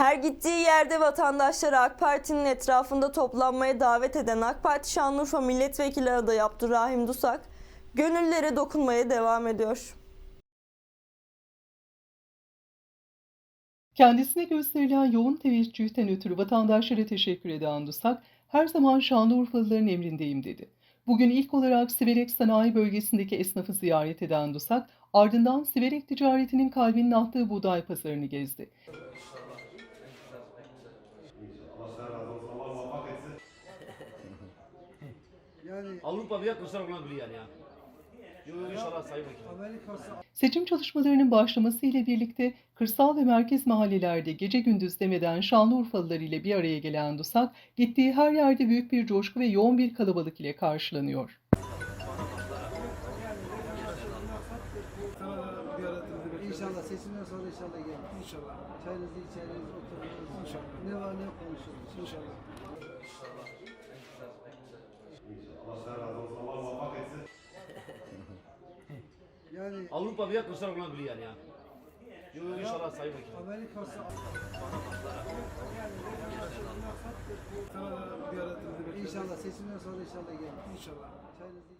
Her gittiği yerde vatandaşları AK Parti'nin etrafında toplanmaya davet eden AK Parti Şanlıurfa Milletvekili adayı Abdurrahim Dusak, gönüllere dokunmaya devam ediyor. Kendisine gösterilen yoğun teveccühten ötürü vatandaşlara teşekkür eden Dusak, her zaman Şanlıurfalıların emrindeyim dedi. Bugün ilk olarak Siverek Sanayi Bölgesi'ndeki esnafı ziyaret eden Dusak, ardından Siverek ticaretinin kalbinin attığı buğday pazarını gezdi. Yani Avrupa veya kırsal olabilir yani ya. Yo, inşallah Sayın Vekilim. Amerika'sı Seçim çalışmalarının başlaması ile birlikte kırsal ve merkez mahallelerde gece gündüz demeden Şanlıurfalılar ile bir araya gelen Dusak, gittiği her yerde büyük bir coşku ve yoğun bir kalabalık ile karşılanıyor. İnşallah seçimden sonra inşallah gelir. İnşallah. Çayınızı içeriz, otururuz. İnşallah. Ne var ne konuşuruz. İnşallah. Yani Avrupa veya kırsal olabilir yani ya. Yo, inşallah Sayın Vekilim. Amerika'sı bir İnşallah seçimden sonra inşallah gelir. İnşallah. Çayınızı.